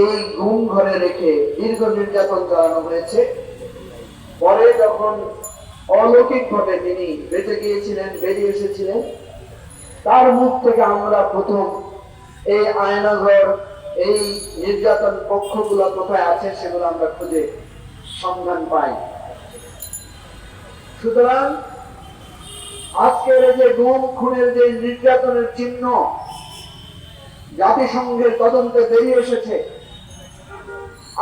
এই ঘুম ঘরে রেখে দীর্ঘ নির্যাতন চালানো হয়েছে। পরে যখন অলৌকিক ভাবে তিনি বেঁচে গিয়েছিলেন, বেরিয়ে এসেছিলেন, তার মুখ থেকে আমরা প্রথম এই আয়নাঘর, এই নির্যাতন কক্ষগুলো কোথায় আছে সেগুলো আমরা খুঁজে সন্ধান পাই। সুতরাং আজকের যে গুম খুনের যে নির্যাতনের চিহ্ন, জাতিসংঘের তদন্তে বেরিয়ে এসেছে।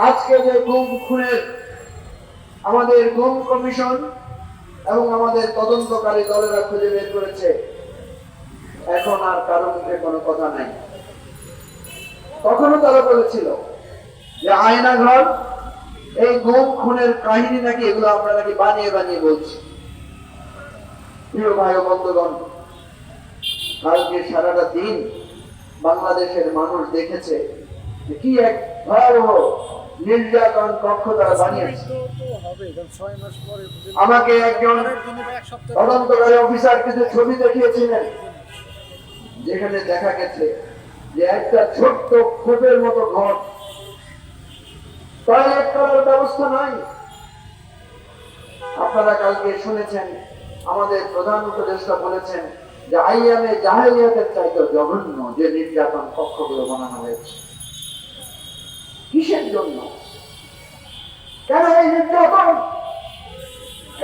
আজকে যে গুম খুনের আমাদের গুম কমিশন এবং আমাদের তদন্তকারী দলেরা খুঁজে বের করেছে, এখন আর কারও মুখে কোনো কথা নাই। তখনও তারা বলেছিল যে আয়নাঘর, এই গুম খুনের কাহিনী নাকি এগুলো আমরা নাকি বানিয়ে বানিয়ে বলছি। প্রিয় ভাই বন্ধুগণ, কালকে সারাটা দিন বাংলাদেশের মানুষ দেখেছে কি এক ভয়াবহ নির্যাতন কক্ষ তারা বানিয়েছে। আমাকে একজন তদন্তকারী অফিসার কিছু ছবি দেখিয়েছিলেন। যেখানে দেখা গেছে যে একটা ছোট্ট খোপের মতো ঘর। টয়লেট করার ব্যবস্থা নাই। আপনারা কালকে শুনেছেন আমাদের প্রধান উপদেষ্টা বলেছেন যে আইয়ামে জাহেলিয়াতের চাইতে জঘন্য যে নির্যাতন কক্ষগুলো বানানো হয়েছে।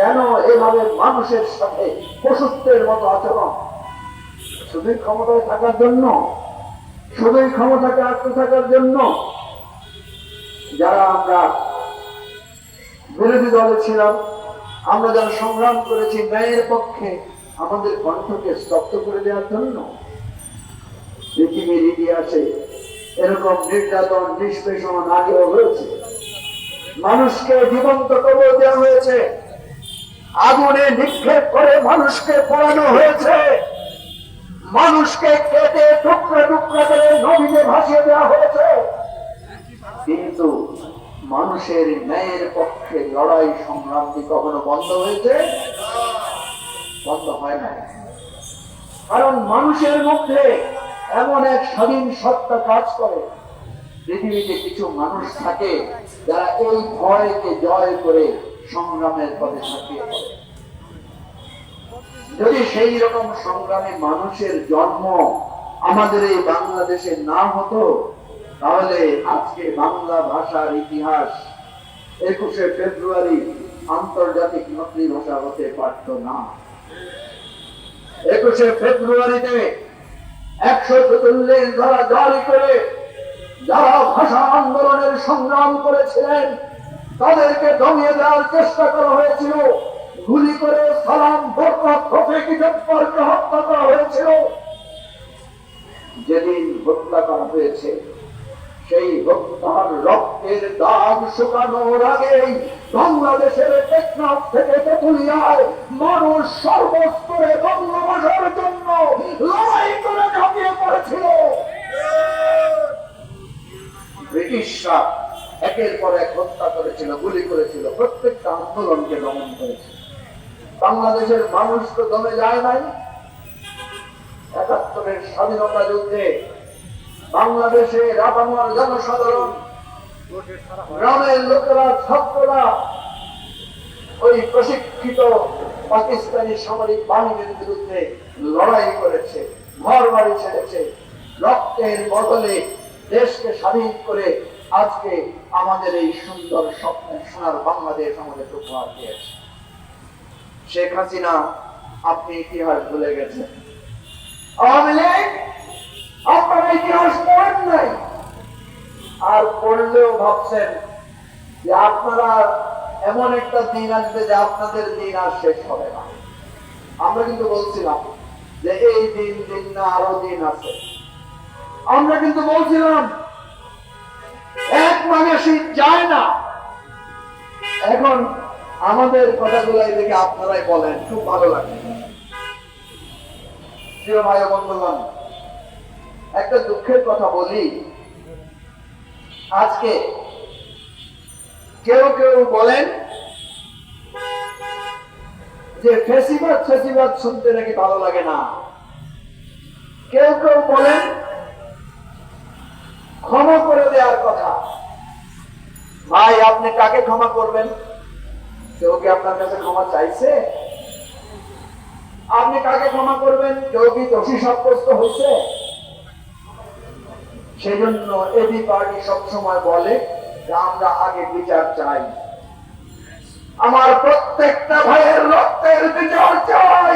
কেন এভাবে মানুষের সাথে পশুত্বের মতো আচরণ? শুধুই ক্ষমতায় থাকার জন্য? শুধুই ক্ষমতাকে আটকে থাকার জন্য? যারা আমরা বিরোধী দলে ছিলাম, আমরা যারা সংগ্রাম করেছি ন্যায়ের পক্ষে, আমাদের কণ্ঠকে স্তব্ধ করে দেওয়ার জন্য? পৃথিবীর ইতিহাসে এরকম নির্যাতন, নিষ্পেষণ আগেও হয়েছে। মানুষকে জীবন্ত কবর দেওয়া হয়েছে। আগুনে নিক্ষেপ করে মানুষকে পোড়ানো হয়েছে। মানুষকে কেটে টুকরো টুকরো করে নদীতে ভাসিয়ে দেওয়া হয়েছে। কিন্তু মানুষের ন্যায়ের পক্ষে লড়াই সংগ্রাম কি কখনো বন্ধ হয়েছে? বন্ধ হয় না কারণ মানুষের মধ্যে এমন এক স্বাধীন সত্তা কাজ করে। পৃথিবীতে কিছু মানুষ থাকে যারা এই ভয়কে জয় করে সংগ্রামের পথে পড়ে। যদি সেই রকম সংগ্রামী মানুষের জন্ম আমাদের এই বাংলাদেশে না হতো, তাহলে আজকে বাংলা ভাষার ইতিহাস একুশে ফেব্রুয়ারি আন্তর্জাতিক মাতৃভাষা হতে পারত না। একুশে ফেব্রুয়ারিতে একশো চল্লিশ ধারা জারি করে যারা ভাষা আন্দোলনের সংগ্রাম করেছিলেন, তাদেরকে দমিয়ে দেওয়ার চেষ্টা করা হয়েছিল। গুলি করে সালাম বরকত হত্যা করা হয়েছিল। যেদিন হত্যা করা হয়েছে, সেই হত্যার রক্তের দাগ শুকানোর আগেই বাংলাদেশের টেকনাফ থেকে তেতুলিয়ায় মানুষ সর্বস্তরে ভাষার জন্য লড়াই করে ঝাঁপিয়ে পড়েছিল। ব্রিটিশরা একের পর এক হত্যা করেছিল, গুলি করেছিল, প্রত্যেকটা আন্দোলনকে দমন করেছিল। বাংলাদেশের মানুষ তো দমে যায় নাই। একাত্তরের স্বাধীনতা যুদ্ধে বাংলাদেশে রাপামার জনসাধারণ, গ্রামের লোকেরা ছাত্ররা, ওই প্রশিক্ষিত পাকিস্তানি সামরিক বাহিনীর বিরুদ্ধে লড়াই করেছে বাড়ি ছেড়েছে। রক্তের বদলে দেশকে স্বাধীন করে আজকে আমাদের এই সুন্দর স্বপ্নের সোনার বাংলাদেশ আমাদের উপহার দিয়েছে শেখ হাসিনা, আপনি ইতিহাস ভুলে গেছেন। আওয়ামী লীগ, আপনারা ইতিহাস পড়েন নাই। আর পড়লেও ভাবছেন যে আপনারা এমন একটা দিন আসবে যে আপনাদের দিন আর শেষ হবে না। আমরা কিন্তু বলছিলাম যে এই দিন দিন না, আরও দিন আছে। আমরা কিন্তু বলছিলাম, এক মানুষই যায় না। এখন আমাদের কথাগুলো দেখে আপনারাই বলেন, খুব ভালো লাগে প্রিয় ভাই বন্ধুগণ, একটা দুঃখের কথা বলি। আজকে কেউ কেউ বলেন যে ফেসিবাদ ফেসিবাদ শুনতে নাকি ভালো লাগে না। কেউ কেউ বলেন, ক্ষমা করে দেওয়ার কথা। ভাই, আপনি কাকে ক্ষমা করবেন? কেউ কি আপনার কাছে ক্ষমা চাইছে? আপনি কাকে ক্ষমা করবেন? কেউ কি দোষী সাব্যস্ত হয়েছে? সেই জন্য এবি পার্টি সবসময় বলে যে আমরা আগে বিচার চাই। আমার প্রত্যেকটা ভাইয়ের রক্তের বিচার চাই।